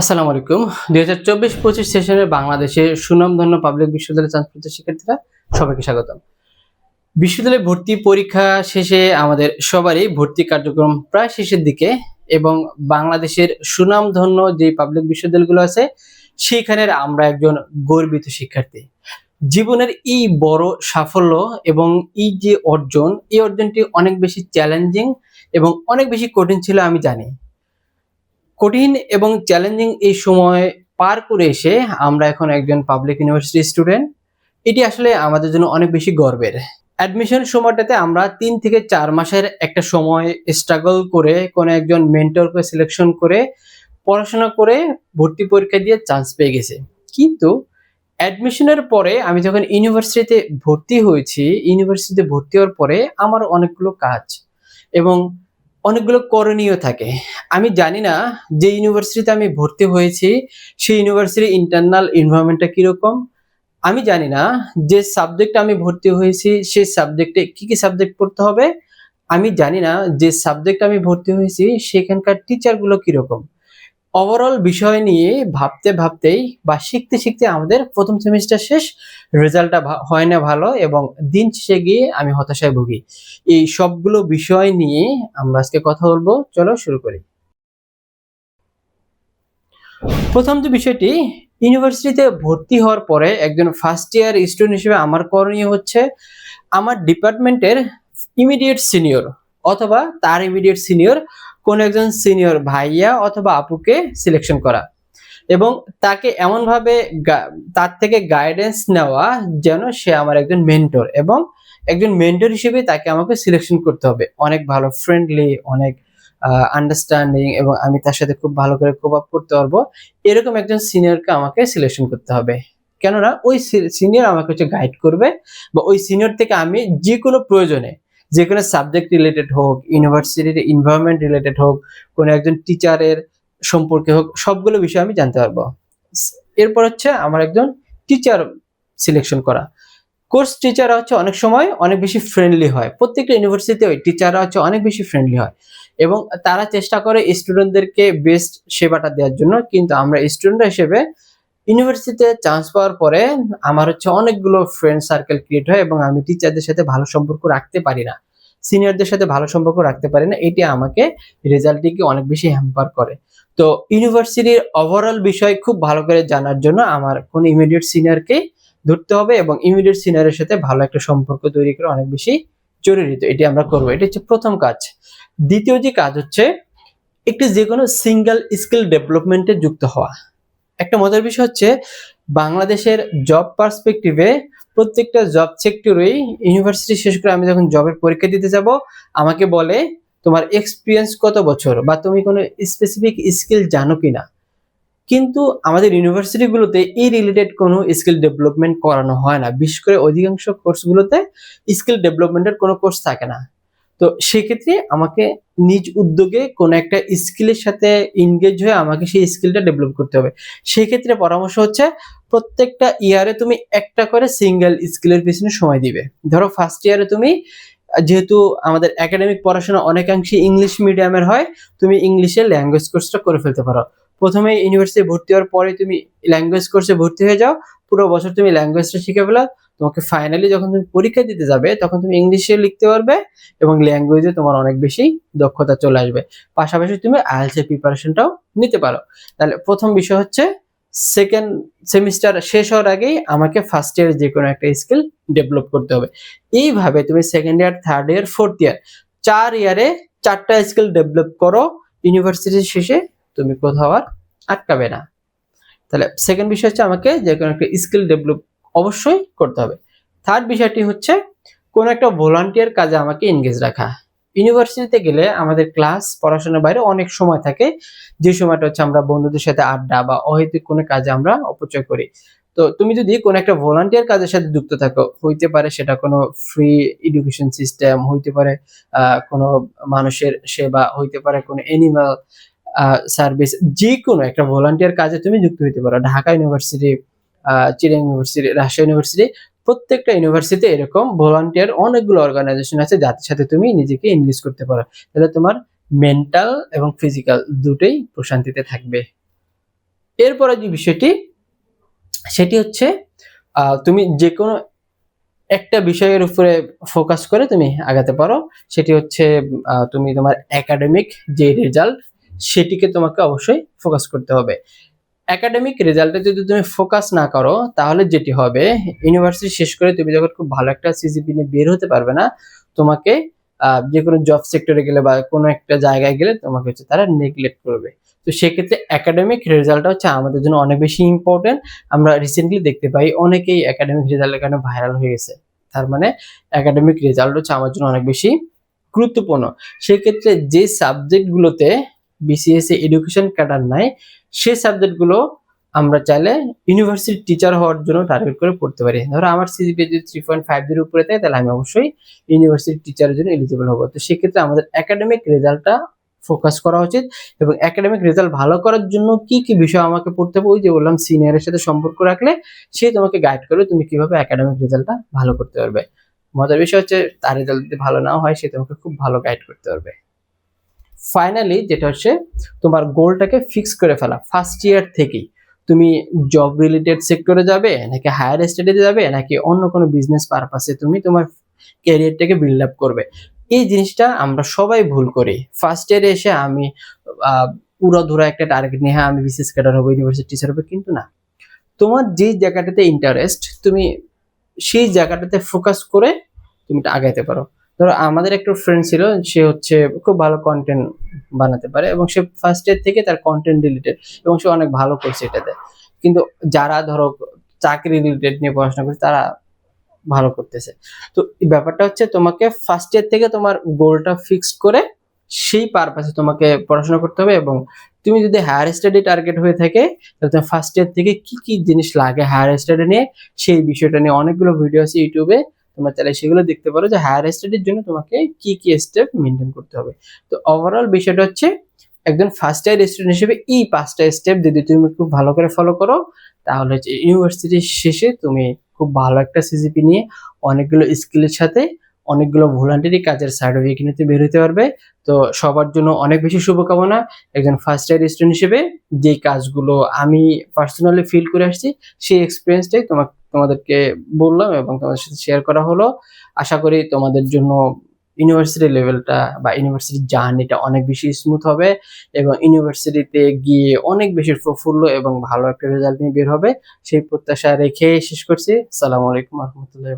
আসসালামু আলাইকুম। দুই হাজার চব্বিশ পঁচিশ সেশনে বাংলাদেশে সুনামধন্য পাবলিক বিশ্ববিদ্যালয়ের চান্সপ্রাপ্ত শিক্ষার্থীরা সবাইকে স্বাগতম। বিশ্ববিদ্যালয়ে ভর্তি পরীক্ষা শেষে আমাদের সবারই ভর্তি কার্যক্রম প্রায় শেষের দিকে এবং বাংলাদেশের সুনামধন্য যে পাবলিক বিশ্ববিদ্যালয়গুলো আছে, সেইখানের আমরা একজন গর্বিত শিক্ষার্থী। জীবনের এই বড় সাফল্য এবং এই যে অর্জন, এই অর্জনটি অনেক বেশি চ্যালেঞ্জিং এবং অনেক বেশি কঠিন ছিল আমি জানি। কঠিন এবং চ্যালেঞ্জিং এই সময় পার করে এসে আমরা এখন একজন পাবলিক ইউনিভার্সিটি স্টুডেন্ট এটি আসলে আমাদের জন্য অনেক বেশি গর্বের। অ্যাডমিশন সময়টাতে আমরা তিন থেকে চার মাসের একটা সময় স্ট্রাগল করে কোনো একজন মেন্টরকে সিলেকশন করে পড়াশোনা করে ভর্তি পরীক্ষা দিয়ে চান্স পেয়ে গেছে। কিন্তু অ্যাডমিশনের পরে আমি যখন ইউনিভার্সিটিতে ভর্তি হয়েছি ইউনিভার্সিটিতে ভর্তি হওয়ার পরে আমার অনেকগুলো কাজ এবং অনেকগুলো করণীয় থাকে। আমি জানি না যে ইউনিভার্সিটিতে আমি ভর্তি হয়েছি, সেই ইউনিভার্সিটির ইন্টারনাল এনভায়রনমেন্টটা কীরকম। আমি জানি না যে সাবজেক্টে আমি ভর্তি হয়েছি, সেই সাবজেক্টে কি কি সাবজেক্ট পড়তে হবে। আমি জানি না যে সাবজেক্ট আমি ভর্তি হয়েছি, সেখানকার টিচারগুলো কীরকম। ওভারঅল বিষয় নিয়ে ভাবতে ভাবতেই বা শিখতে শিখতে আমাদের প্রথম সেমিস্টার শেষ রেজাল্টটা হয় না ভালো এবং দিন শেষে গিয়ে আমি হতাশায় ভুগি। এই সবগুলো বিষয় নিয়ে আমরা আজকে কথা বলব। চলো শুরু করি। প্রথম যে বিষয়টি ইউনিভার্সিটিতে ভর্তি হওয়ার পরে একজন ফার্স্ট ইয়ার স্টুডেন্ট হিসেবে আমার করণীয় হচ্ছে আমার ডিপার্টমেন্টের ইমিডিয়েট সিনিয়র অথবা তার ইমিডিয়েট সিনিয়র কোন একজন সিনিয়র ভাইয়া অথবা আপুকে সিলেকশন করা। এবং তাকে এমনভাবে তার থেকে গাইডেন্স নেওয়া যেন সে আমার একজন মেন্টর এবং একজন মেন্টর হিসেবে তাকে আমাকে সিলেকশন করতে হবে। অনেক ভালো ফ্রেন্ডলি অনেক আন্ডারস্ট্যান্ডিং এবং আমি তার সাথে খুব ভালো করে কোপ আপ করতে পারব। এরকম একজন সিনিয়রকে আমাকে সিলেকশন করতে হবে। কেননা ওই সিনিয়র আমাকে হচ্ছে গাইড করবে বা ওই সিনিয়র থেকে আমি যে কোনো প্রয়োজনে যে কোনো সাবজেক্ট রিলেটেড হোক ইউনিভার্সিটির ইনভায়রনমেন্ট রিলেটেড হোক, কোনো একজন টিচারের সম্পর্কে হোক, সবগুলো বিষয় আমি জানতে পারব। এরপর হচ্ছে আমার একজন টিচার সিলেকশন করা। কোর্স টিচাররা হচ্ছে অনেক সময় অনেক বেশি ফ্রেন্ডলি হয়। প্রত্যেকটা ইউনিভার্সিটিতে ওই টিচাররা হচ্ছে অনেক বেশি ফ্রেন্ডলি হয়। এবং তারা চেষ্টা করে স্টুডেন্টদেরকে বেস্ট সেবাটা দেওয়ার জন্য। কিন্তু আমরা স্টুডেন্ট হিসেবে ইউনিভার্সিটিতে চান্স পাওয়ার পরে আমার হচ্ছে অনেকগুলো ফ্রেন্ড সার্কেল ক্রিয়েট হয় এবং আমি টিচারদের সাথে ভালো সম্পর্ক রাখতে পারি না। সিনিয়রদের সাথে ভালো সম্পর্ক রাখতে পারি না, এটি আমাকে রেজাল্টটিকে অনেক বেশি হ্যাম্পার করে। তো ইউনিভার্সিটির ওভারঅল বিষয় খুব ভালো করে জানার জন্য আমার কোন ইমিডিয়েট সিনিয়রকে ধরতে হবে এবং ইমিডিয়েট সিনিয়রের সাথে ভালো একটা সম্পর্ক তৈরি করে অনেক বেশি জরুরি। তো এটি আমরা করব। এটি হচ্ছে প্রথম কাজ। দ্বিতীয় যে কাজ হচ্ছে, একটি যে কোনো সিঙ্গেল স্কিল ডেভেলপমেন্টে যুক্ত হওয়া। একটা মজার বিষয় হচ্ছে, বাংলাদেশের জব পার্সপেক্টিভে প্রত্যেকটা জব সেক্টরেই ইউনিভার্সিটি শেষ করে আমি যখন জবের পরীক্ষা দিতে যাব, আমাকে বলে, তোমার এক্সপিরিয়েন্স কত বছর বা তুমি কোনো স্পেসিফিক স্কিল জানো কিনা? কিন্তু আমাদের ইউনিভার্সিটিগুলোতে এই রিলেটেড কোনো স্কিল ডেভেলপমেন্ট করানো হয় না। বিশেষ করে অধিকাংশ কোর্সগুলোতে স্কিল ডেভেলপমেন্টের কোনো কোর্স থাকে না। তো সেক্ষেত্রে আমাকে নিজ উদ্যোগে কোনো একটা স্কিলের সাথে ইনগেজ হয়ে আমাকে সেই স্কিলটা ডেভেলপ করতে হবে। সেক্ষেত্রে পরামর্শ হচ্ছে, প্রত্যেকটা ইয়ারে তুমি একটা করে সিঙ্গেল স্কিলের পিছনে সময় দিবে। ধরো ফার্স্ট ইয়ারে তুমি, যেহেতু আমাদের একাডেমিক পড়াশোনা অনেকাংশে ইংলিশ মিডিয়ামের হয়, তুমি ইংলিশে ল্যাঙ্গুয়েজ কোর্সটা করে ফেলতে পারো। প্রথমে ইউনিভার্সিটি ভর্তি হওয়ার পরে তুমি ল্যাঙ্গুয়েজ কোর্সে ভর্তি হয়ে যাও, পুরো বছর তুমি ল্যাঙ্গুয়েজটা শিখে ফেলো তোমাকে ফাইনালি যখন তুমি পরীক্ষা দিতে যাবে, তখন তুমি ইংলিশে লিখতে পারবে এবং ল্যাঙ্গুয়েজে তোমার অনেক বেশি দক্ষতা চলে আসবে। পাশাপাশি তুমি আইএলস এর প্রিপারেশনটাও নিতে পারো। তাহলে প্রথম বিষয় হচ্ছে সেকেন্ড সেমিস্টার শেষ হওয়ার আগেই আমাকে ফার্স্ট ইয়ার যে কোনো একটা স্কিল ডেভেলপ করতে হবে। এইভাবে তুমি second year third year fourth year চার ইয়ারে চারটা স্কিল ডেভেলপ করো ইউনিভার্সিটির শেষে তুমি কোথাও আর আটকাবে না। তাহলে সেকেন্ড বিষয় হচ্ছে আমাকে যে কোনো একটা স্কিল ডেভেলপ অবশ্যই করতে হবে। থার্ড বিষয়টি হচ্ছে, কোনো একটা ভলান্টিয়ার কাজে আমাকে এনগেজ রাখা। ইউনিভার্সিটিতে গেলে আমাদের ক্লাস পড়াশোনার বাইরে অনেক সময় থাকে। যে সময়টা হচ্ছে আমরা বন্ধুদের সাথে আড্ডা বা অহেতুক কোনো কাজে আমরা অপচয় করি। তো তুমি যদি কোনো একটা ভলান্টিয়ার কাজের সাথে যুক্ত থাকো, হইতে পারে সেটা কোনো ফ্রি এডুকেশন সিস্টেম হইতে পারে কোনো মানুষের সেবা, হইতে পারে কোনো এনিম্যাল সার্ভিস যে কোনো একটা ভলান্টিয়ার কাজে তুমি যুক্ত হইতে পারো। ঢাকা ইউনিভার্সিটি চিরাং ইউনিভার্সিটি রাজশাহী ইউনিভার্সিটি প্রত্যেকটা ইউনিভার্সিটিতে এরকম ভলান্টিয়ার অনেকগুলো অর্গানাইজেশন আছে যাদের সাথে তুমি নিজেকে এনগেজ করতে পারো। তাহলে তোমার মেন্টাল এবং ফিজিক্যাল দুটোই প্রশান্তিতে থাকবে। এরপরে যে বিষয়টি, সেটি হচ্ছে তুমি যে কোনো একটা বিষয়ের উপরে ফোকাস করে তুমি আগাতে পারো। সেটি হচ্ছে তুমি তোমার একাডেমিক যে রেজাল্ট সেটিকে তোমাকে অবশ্যই ফোকাস করতে হবে। একাডেমিক রেজাল্টে যদি তুমি ফোকাস না করো, তাহলে যেটি হবে ইউনিভার্সিটি শেষ করে তুমি যখন খুব ভালো একটা সিজিপি নিয়ে বের হতে পারবে না, তোমাকে যে কোনো জব সেক্টরে গেলে বা কোনো একটা জায়গায় গেলে তোমাকে হচ্ছে তারা নেগলেক্ট করবে। তো সেক্ষেত্রে একাডেমিক রেজাল্টটা হচ্ছে আমাদের জন্য অনেক বেশি ইম্পর্টেন্ট আমরা রিসেন্টলি দেখতে পাই অনেকেই একাডেমিক রেজাল্টের কারণে ভাইরাল হয়ে গেছে। তার মানে একাডেমিক রেজাল্ট হচ্ছে আমার জন্য অনেক বেশি গুরুত্বপূর্ণ। সেক্ষেত্রে যে সাবজেক্টগুলোতে বিসিএস এডুকেশন ক্যাডার নাই সেই সাবজেক্টগুলো আমরা চাইলে ইউনিভার্সিটি টিচার হওয়ার জন্য টার্গেট করে পড়তে পারি। ধরো আমার সিজিপি যদি থ্রি পয়েন্ট ফাইভ জিরো উপরে থাকে, তাহলে আমি অবশ্যই ইউনিভার্সিটি টিচারের জন্য এলিজিবল হব। তো সেক্ষেত্রে আমাদের একাডেমিক রেজাল্টটা ফোকাস করা উচিত এবং একাডেমিক রেজাল্ট ভালো করার জন্য কি কি বিষয় আমাকে পড়তে হবে, ওই যে বললাম সিনিয়রের সাথে সম্পর্ক রাখলে সে তোমাকে গাইড করবে তুমি কীভাবে একাডেমিক রেজাল্টটা ভালো করতে পারবে। মজার বিষয় হচ্ছে তার রেজাল্ট যদি ভালো না হয়, সে তোমাকে খুব ভালো গাইড করতে পারবে। ফাইনালি যেটা হচ্ছে, তোমার গোলটাকে ফিক্স করে ফেলা। ফার্স্ট ইয়ার থেকেই। তুমি জব রিলেটেড সেক্টরে যাবে, নাকি হায়ার স্টাডিতে যাবে, নাকি অন্য কোনো বিজনেস পারপাসে তুমি তোমার ক্যারিয়ারটাকে বিল্ড আপ করবে। এই জিনিসটা আমরা সবাই ভুল করি। ফার্স্ট ইয়ারে এসে আমি পুরো ধরা একটা টার্গেট নিয়ে হ্যাঁ আমি বিসিএস ক্যাডার হব ইউনিভার্সিটি টিচার হবে কিন্তু না। তোমার যে জায়গাটাতে ইন্টারেস্ট তুমি সেই জায়গাটাতে ফোকাস করে তুমি আগাইতে পারো। ধরো আমাদের একটা ফ্রেন্ড ছিল, সে হচ্ছে খুব ভালো কন্টেন্ট বানাতে পারে এবং সে ফার্স্ট ইয়ার থেকে তার কন্টেন্ট রিলেটেড এবং সে অনেক ভালো করছে এটাতে কিন্তু যারা ধরো চাকরি রিলেটেড নিয়ে পড়াশোনা করছে, তারা ভালো করতেছে। তো ব্যাপারটা হচ্ছে তোমাকে ফার্স্ট ইয়ার থেকে তোমার গোলটা ফিক্সড করে সেই পারপাসে তোমাকে পড়াশোনা করতে হবে এবং তুমি যদি হায়ার স্টাডি টার্গেট হয়ে থাকে, তাহলে তুমি ফার্স্ট ইয়ার থেকে কি কি জিনিস লাগে হায়ার স্টাডি নিয়ে, সেই বিষয়টা নিয়ে অনেকগুলো ভিডিও আছে ইউটিউবে তোমরা চাইলে সেগুলো দেখতে পারো যে হায়ার স্টাডির জন্য তোমাকে কি কি স্টেপ মেনটেন করতে হবে। তো ওভারঅল বিষয়টা হচ্ছে, একজন ফার্স্ট ইয়ার স্টুডেন্ট হিসেবে এই পাঁচটা স্টেপ যদি তুমি খুব ভালো করে ফলো করো, তাহলে হচ্ছে ইউনিভার্সিটির শেষে তুমি খুব ভালো একটা সিজিপি নিয়ে অনেকগুলো স্কিলের সাথে অনেকগুলো ভলান্টারি কাজের সার্টিফিকেট নিতে বের হতে পারবে। তো সবার জন্য অনেক বেশি শুভকামনা। একজন ফার্স্ট ইয়ার স্টুডেন্ট হিসেবে যে কাজগুলো আমি পার্সোনালি ফিল করে আসছি, সেই এক্সপিরিয়েন্সটাই তোমাকে তোমাদেরকে বললাম এবং তোমাদের সাথে শেয়ার করা হলো। আশা করি তোমাদের জন্য ইউনিভার্সিটি লেভেলটা বা ইউনিভার্সিটি জার্নিটা অনেক বেশি স্মুথ হবে এবং ইউনিভার্সিটিতে গিয়ে অনেক বেশি প্রফুল্ল এবং ভালো একটা রেজাল্ট নিয়ে বের হবে। সেই প্রত্যাশা রেখে শেষ করছি। সালামু আলাইকুম রহমতুল্লাহ